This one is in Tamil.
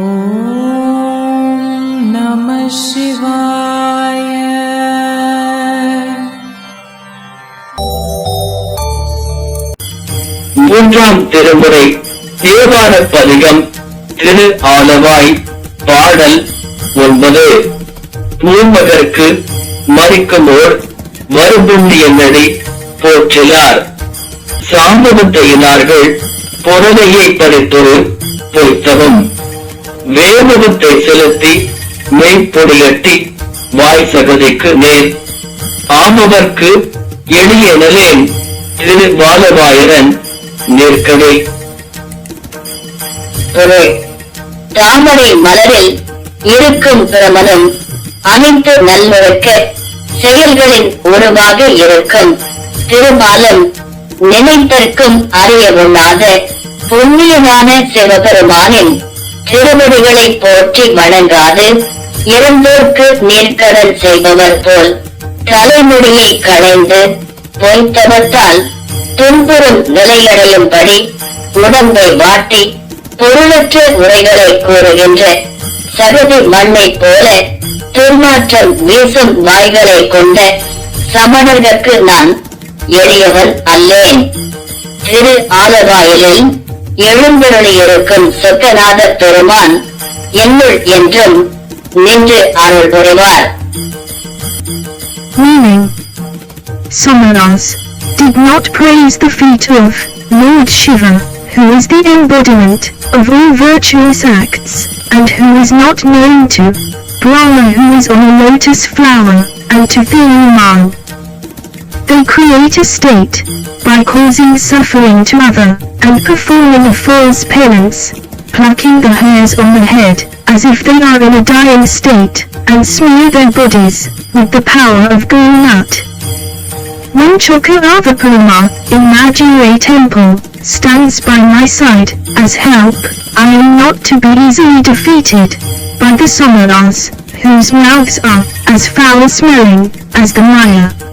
ஓம் நம சிவாய மூன்றாம் திருமுறை தேவார பதிகம் திரு ஆலவாய் பாடல் ஒன்பது. பூமகற்கு மறிக்குமோர் மறுபுண்ணிய நடி போற்றினார். சாம்பவத்தையினார்கள் பொருளையை படைத்தொரு பொய்த்தவும். வேமுகத்தை செலுத்தி மெய்ப்பொடியட்டி வாய் சகதிக்கு நேர் ஆமவர்க்கு எளிய நிலேன் திரு பாலவாயரன் நிற்கவே தாமரை மலரில் இருக்கும் பிரமனும் அனைத்து நல்லொழுக்க செயல்களின் உருவாக இருக்கும். திருமாலும் நினைத்திருக்கும் அறிய உண்ணாத புண்ணியமான சிவபெருமானின் திருமுடிகளை போற்றி வணங்காது இறந்தோர்க்கு நேர்கடல் செய்பவர் போல் தலைமுடியை களைந்து பொய்த்தவத்தால் துன்புறும் நிலையடையும்படி உடம்பை வாட்டி பொருளற்ற உரைகளை கூறுகின்ற சகதி மண்ணை போல துர்மாற்றம் வீசும் வாய்களை கொண்ட சமணர்களுக்கு நான் எளியவன் அல்லேன். திரு ஆலவாயிலில் எழுந்தருளியிருக்கும் சொக்கநாத பெருமான் என்னுள் என்றும் நின்று அருள் புரிவார் Meaning Somanas did not praise the feet of Lord Shiva, who is the embodiment of all virtuous acts, and who is not known to Brahma who is on a lotus flower, and to Viruman. They create a state by causing suffering to other, and performing a false penance, plucking the hairs on the head, as if they are in a dying state, and smear their bodies with the power of green nut. When Chokaravaparama, imaginary temple, stands by my side, as help, I am not to be easily defeated, by the Somalas, whose mouths are, as foul-smelling, as the Maya.